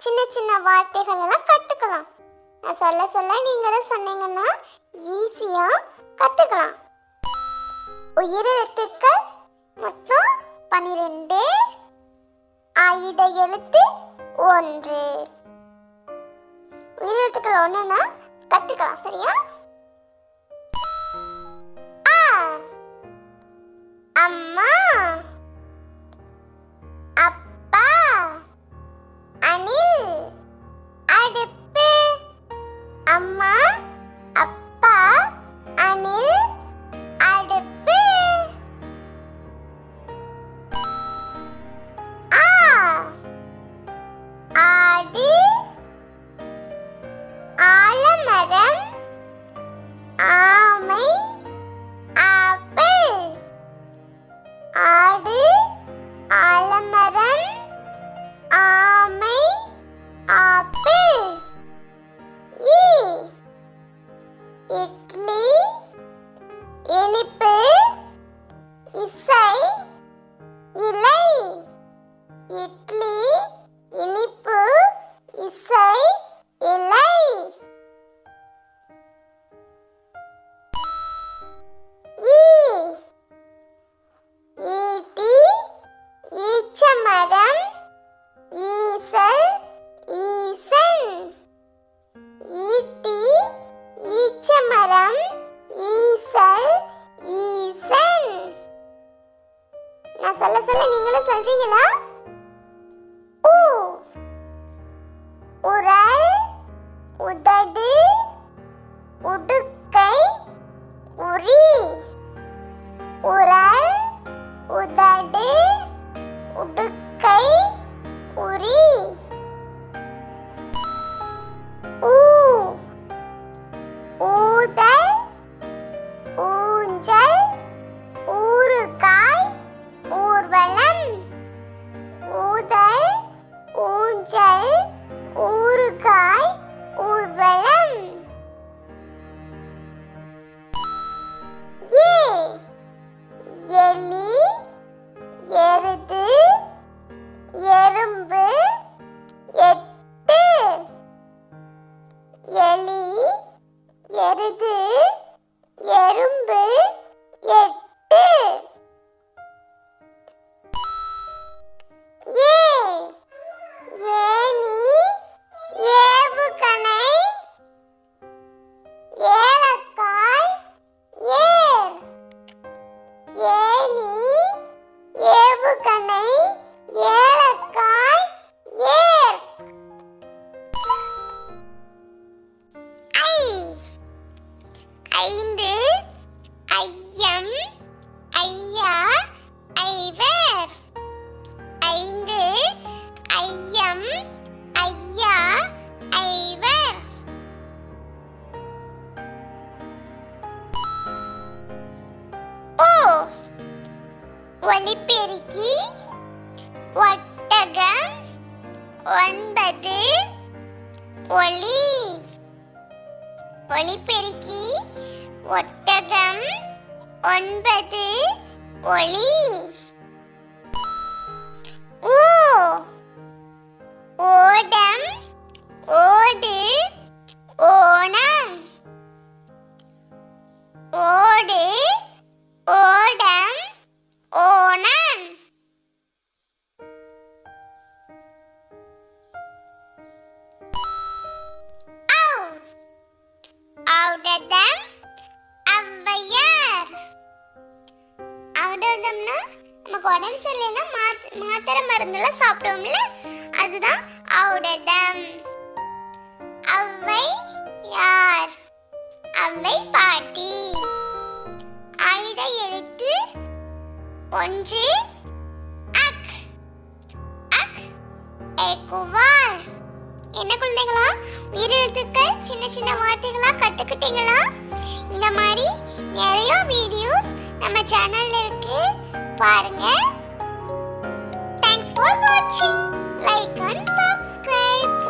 சின்ன சின்ன வார்த்தைகள் எல்லாம் கற்றுக்கலாம் நான் சொல்ல சொல்ல நீங்களும் சொன்னீங்கன்னா ஈஸியாக கற்றுக்கலாம் உயிரெழுத்துக்கள் மொத்தம் பன்னிரெண்டு ஆயுத எழுத்து ஒன்று. உயிரெழுத்துக்கள் ஒன்றுனா கற்றுக்கலாம் சரியா? அம்மா இட்லி நீங்களும் கரும்பு எட்டு எலி எருது எறும்பு ஐந்து ஐயம் ஐயா ஐவர். ஐந்து ஐயம் ஐயா ஐவர். ஓ ஒலிபெருக்கி ஒட்டகம் ஒன்பது ஒலி ஒலிபெருக்கி ஒட்டகம் ஒன்பது ஒளி. ஓ ஓடம் ஓடு ஓணம். ஓடு ஓடம் ஓணம். ஔ ஔடதம் நமக்கு உடம்பு சரியில்லைன்னா மாத் மாத்திரை மருந்தெல்லாம் சாப்பிடுவோம்ல? அதுதான் ஔடதம் ஔவை யார்? ஔவை பாட்டி. அழுத எழுத்து ஒன்று அக். அக் ஏக்குவார் என்ன குழந்தைகளா? உயிரெழுத்துக்கள் சின்ன சின்ன வார்த்தைகளா கத்துக்கிட்டீங்களா? இந்த மாதிரி நிறைய வீடியோஸ் நம்ம சேனல்ல இருக்கு. பாருங்க. தேங்க்ஸ் ஃபார் வாட்சிங் லைக் அண்ட் சப்ஸ்கிரைப்